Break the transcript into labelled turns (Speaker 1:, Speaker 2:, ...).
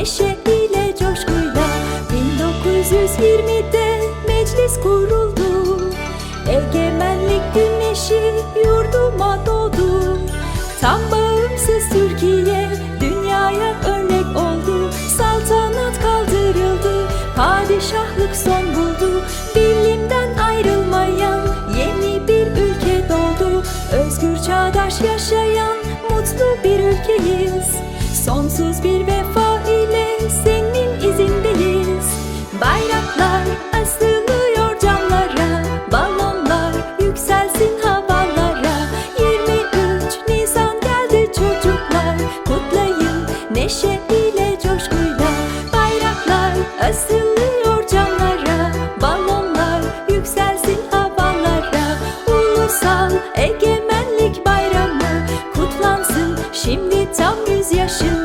Speaker 1: Neşe ile coşkuyla 1920'de meclis kuruldu. Egemenlik güneşi yurduma doğdu. Tam bağımsız Türkiye dünyaya örnek oldu. Saltanat kaldırıldı, padişahlık son buldu. Bilimden ayrılmayan yeni bir ülke doğdu. Özgür çağdaş yaşayan mutlu bir ülkeyiz. Sonsuz bir ve neşe ile coşkuyla. Bayraklar asılıyor camlara balonlar yükselsin havalara. Ulusal egemenlik bayramı kutlansın şimdi tam yüz yaşın